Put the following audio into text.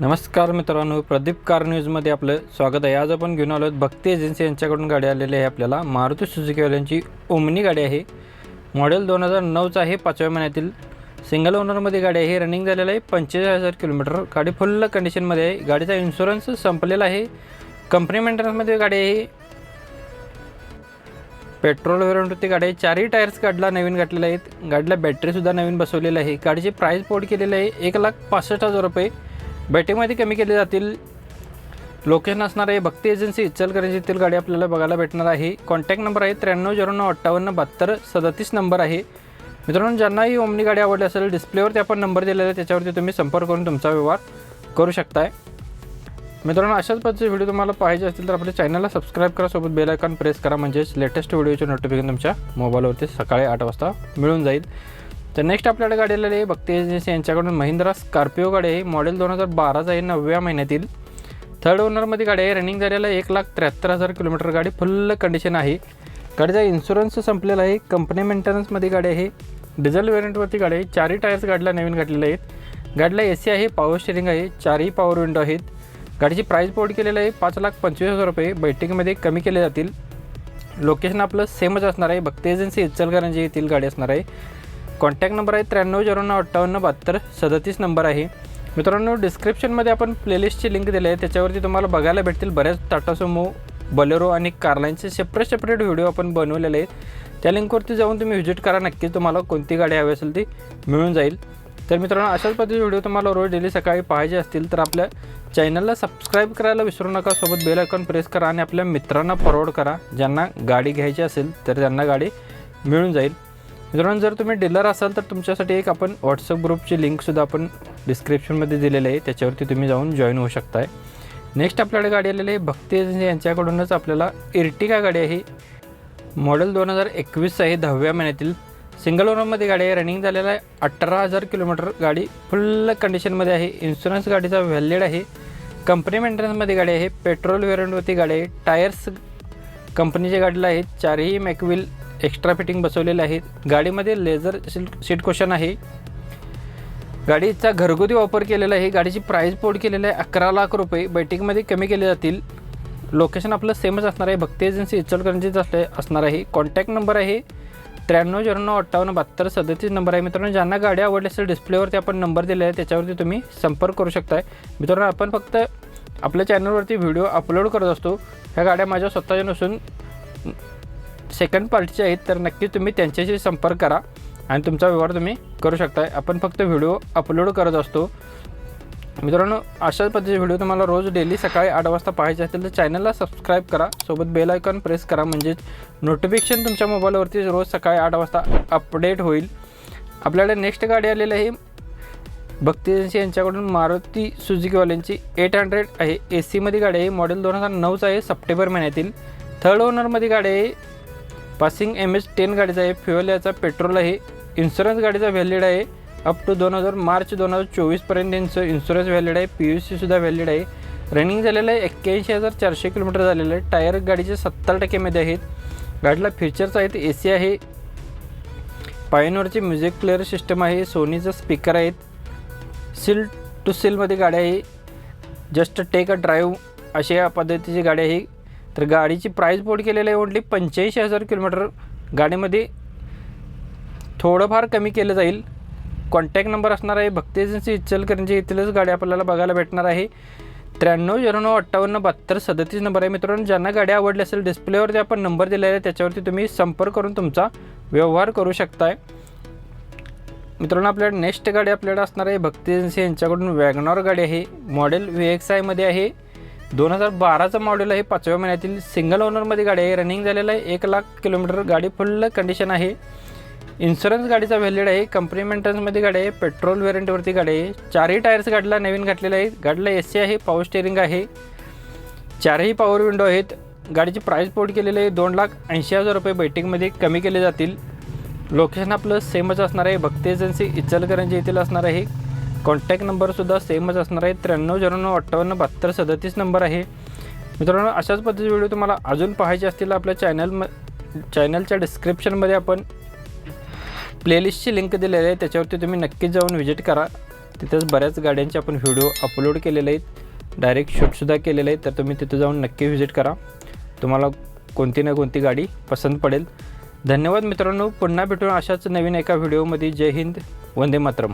नमस्कार मित्रांनो प्रदीप कार न्यूजमध्ये आपलं स्वागत आहे. आज आपण घेऊन आलो आहोत भक्ती एजन्सी यांच्याकडून गाडी आलेली आहे आपल्याला. मारुती सुझुकीवाल्यांची ओमनी गाडी आहे. मॉडेल दोन हजार नऊचं आहे पाचव्या महिन्यातील. सिंगल ओनरमध्ये गाडी आहे रनिंग झालेलं आहे पंचेचाळीस हजार किलोमीटर. गाडी फुल कंडिशनमध्ये आहे. गाडीचा इन्शुरन्स संपलेला आहे. कंपनी मेंटेनन्समध्ये गाडी आहे. पेट्रोल वेरियंटवरती गाडी आहे. चारही टायर्स गाडीला नवीन घातलेले आहेत. गाडीला बॅटरीसुद्धा नवीन बसवलेली आहे. गाडीची प्राईस पोर्ट केलेली आहे एक लाख पासष्ट हजार रुपये. बॅटिंगमध्ये कमी केले जातील. लोकेशन असणार आहे भक्ती एजन्सी इचलकरंजी येथील गाडी आपल्याला बघायला भेटणार आहे. कॉन्टॅक्ट नंबर आहे त्र्याण्णव झिरो नऊ अठ्ठावन्न बहात्तर सदतीस नंबर आहे. मित्रांनो ज्यांना ही ओमनी गाडी आवडली असेल डिस्प्लेवरती आपण नंबर दिलेला आहे त्याच्यावरती तुम्ही संपर्क करून तुमचा व्यवहार करू शकताय. मित्रांनो अशाच पद्धतीचे व्हिडिओ तुम्हाला पाहिजे असतील तर आपल्या चॅनलला सबस्क्राईब करा सोबत बेल आयकॉन प्रेस करा म्हणजेच लेटेस्ट व्हिडिओचे नोटिफिकेशन तुमच्या मोबाईलवरती सकाळी आठ वाजता मिळून जाईल. तर नेक्स्ट आपल्याकडे गाडी आलेली आहे भक्ती एजन्सी यांच्याकडून महिंद्रा स्कॉर्पिओ गाडी आहे. मॉडेल दोन हजार बाराचा आहे नवव्या महिन्यातील. थर्ड ओनरमध्ये गाडी आहे रनिंग झालेला एक लाख त्र्याहत्तर हजार किलोमीटर गाडी फुल कंडिशन आहे. गाडीचा इन्शुरन्स संपलेला आहे कंपनी मेंटेनन्समध्ये गाडी आहे. डिझेल वेरियंटवरती गाडी आहे चारही टायर्स गाडीला नवीन घातलेले आहेत. गाडीला ए सी आहे पॉवर स्टेरिंग आहे चारही पॉवर विंडो आहेत. गाडीची प्राईस बोर्ड केलेलं आहे पाच लाख पंचवीस हजार रुपये. बैठकीमध्ये कमी केले जातील. लोकेशन आपलं सेमच असणार आहे. भक्ती एजन्सी इचलकरंजी येथील गाडी असणार आहे. कॉन्टॅक्ट नंबर आहे त्र्याण्णव झिरो नऊ अठ्ठावन्न बहात्तर सदतीस नंबर आहे. मित्रांनो डिस्क्रिप्शनमध्ये आपण प्लेलिस्टची लिंक दिली आहे. त्याच्यावरती तुम्हाला बघायला भेटतील बऱ्याच टाटा सुमो बलेरो आणि कारलाईनचे सेपरेट सेपरेट व्हिडिओ आपण बनवलेले आहेत. त्या लिंकवरती जाऊन तुम्ही व्हिजिट करा. नक्कीच तुम्हाला कोणती गाडी हवी असेल ती मिळून जाईल. तर मित्रांनो अशाच पद्धतीचे व्हिडिओ तुम्हाला रोज डेली सकाळी पाहिजे असतील तर आपल्या चॅनलला सबस्क्राईब करायला विसरू नका. सोबत बेल आयकॉन प्रेस करा आणि आपल्या मित्रांना फॉरवर्ड करा. ज्यांना गाडी घ्यायची असेल तर त्यांना गाडी मिळून जाईल. मित्रांनो जर तुम्ही डीलर असाल तर तुमच्यासाठी एक आपण व्हॉट्सअप ग्रुपची लिंकसुद्धा आपण डिस्क्रिप्शनमध्ये दिलेली आहे. त्याच्यावरती तुम्ही जाऊन जॉईन होऊ शकताय. नेक्स्ट आपल्याकडे गाडी आलेली आहे. भक्ती एजन्सी यांच्याकडूनच आपल्याला इर्टिगा गाडी आहे. मॉडेल दोन हजार एकवीस आहे. दहाव्या महिन्यातील सिंगल ओनरमध्ये गाडी आहे. रनिंग झालेला आहे. अठरा हजार किलोमीटर गाडी फुल कंडिशनमध्ये आहे. इन्शुरन्स गाडीचा व्हॅलिड आहे. कंपनी मेंटेनन्समध्ये गाडी आहे. पेट्रोल वेरियंटवरती गाडी आहे. टायर्स कंपनीच्या गाडीला आहेत चारही मॅकविल एक्स्ट्रा फिटिंग बसवलेले आहेत. गाडीमध्ये लेझर सीट क्वेश्चन आहे. गाडीचा घरगुती वापर केलेला आहे. गाडीची प्राईस पोड केलेलं आहे. अकरा लाख रुपये. बैठकीमध्ये कमी केले जातील. लोकेशन आपलं सेमच असणार आहे. भक्ती एजन्सी इचलकरंजीच असले असणार आहे. कॉन्टॅक्ट नंबर आहे. त्र्याण्णव झिरो नऊ अठ्ठावन्न बहात्तर सदतीस नंबर आहे. मित्रांनो ज्यांना गाडी आवडली असेल डिस्प्लेवरती आपण नंबर दिले आहे. त्याच्यावरती तुम्ही संपर्क करू शकताय. मित्रांनो आपण फक्त आपल्या चॅनलवरती व्हिडिओ अपलोड करत असतो. ह्या गाड्या माझ्या स्वतःच्या नसून सेकंड पार्टीचे आहेत तर नक्की तुम्ही त्यांच्याशी संपर्क करा आणि तुमचा व्यवहार तुम्ही करू शकताय. आपण फक्त व्हिडिओ अपलोड करत असतो. मित्रांनो अशाच पद्धतीचे व्हिडिओ तुम्हाला रोज डेली सकाळी आठ वाजता पाहायचे असतील तर चॅनलला सबस्क्राईब करा. सोबत बेल आयकॉन प्रेस करा म्हणजेच नोटिफिकेशन तुमच्या मोबाईलवरती रोज सकाळी आठ वाजता अपडेट होईल. आपल्याकडे नेक्स्ट गाडी आलेली आहे. भक्ती एजन्सी यांच्याकडून मारुती सुझुकीवाल्यांची एट हंड्रेड आहे. ए सीमध्ये गाडी आहे. मॉडेल दोन हजार नऊचं आहे. सप्टेंबर महिन्यातील. थर्ड ओनरमध्ये गाडी आहे. पासिंग एम एच टेन गाडीचा आहे. फ्युअल याचा पेट्रोल आहे इन्शुरन्स गाडीचा व्हॅलिड आहे. अप टू दोन हजार मार्च दोन हजार चोवीसपर्यंत यांचं इन्शुरन्स व्हॅलिड आहे. पी यू सीसुद्धा व्हॅलिड आहे. रनिंग झालेलं आहे एक्क्याऐंशी हजार चारशे किलोमीटर झालेलं आहे. टायर गाडीचे सत्तर टक्केमध्ये आहेत. गाडीला फीचर्स आहेत. ए सी आहे. पायनवरची म्युझिक प्लेअर सिस्टम आहे. सोनीचं स्पीकर आहेत. सील टू सीलमध्ये गाडी आहे. जस्ट टेक अ ड्राईव्ह अशा या पद्धतीची गाडी आहे. तर गाडीची प्राईस बोर्ड केलेली आहे ओनली पंच्याऐंशी हजार किलोमीटर. गाडीमध्ये थोडंफार कमी केलं जाईल. कॉन्टॅक्ट नंबर असणार आहे. भक्ती एजन्सी इचलकरंजी येथीलच गाडी आपल्याला बघायला भेटणार आहे. त्र्याण्णव झिरो नऊ अठ्ठावन्न बहात्तर सदतीस नंबर आहे. मित्रांनो ज्यांना गाडी आवडली असेल डिस्प्लेवरती आपण नंबर दिलेला आहे. त्याच्यावरती तुम्ही संपर्क करून तुमचा व्यवहार करू शकताय. मित्रांनो आपल्याकडे नेक्स्ट गाडी आपल्याकडे असणार आहे. भक्ती एजन्सी यांच्याकडून वॅगनॉर गाडी आहे. मॉडेल व्ही एक्स आयमध्ये आहे. दोन हजार बाराचं मॉडेल आहे. पाचव्या महिन्यातील सिंगल ओनरमध्ये गाडी आहे. रनिंग झालेलं आहे. एक लाख किलोमीटर गाडी फुल कंडिशन आहे. इन्शुरन्स गाडीचा व्हॅलिड आहे. कंपनी मेंटेनन्समध्ये गाडी आहे. पेट्रोल वेरियंटवरती गाडी आहे. चारही टायर्स गाडीला नवीन घातलेले आहेत गाडीला ए सी आहे. पॉवर स्टेअरिंग आहे. चारही पॉवर विंडो आहेत. गाडीची प्राईस पोर्ट केलेली आहे. दोन लाख ऐंशी हजार रुपये बैठकीमध्ये कमी केले जातील. लोकेशन आपलं सेमच असणार आहे. भक्ती एजन्सी इचलकरंजी येथील असणार आहे. कॉन्टॅक्ट नंबरसुद्धा सेमच असणार आहे. त्र्याण्णव झिरो नऊ अठ्ठावन्न बहात्तर सदतीस नंबर आहे. मित्रांनो अशाच पद्धतीचे व्हिडिओ तुम्हाला अजून पाहायचे असतील आपल्या चॅनल म चॅनलच्या डिस्क्रिप्शनमध्ये आपण प्लेलिस्टची लिंक दिलेली आहे. त्याच्यावरती तुम्ही नक्कीच जाऊन व्हिजिट करा. तिथेच बऱ्याच गाड्यांचे आपण व्हिडिओ अपलोड केलेले आहेत. डायरेक्ट शूटसुद्धा केलेले आहेत. तर तुम्ही तिथे जाऊन नक्की व्हिजिट करा. तुम्हाला कोणती ना कोणती गाडी पसंत पडेल. धन्यवाद मित्रांनो. पुन्हा भेटून अशाच नवीन एका व्हिडिओमध्ये जय हिंद. वंदे मातरम.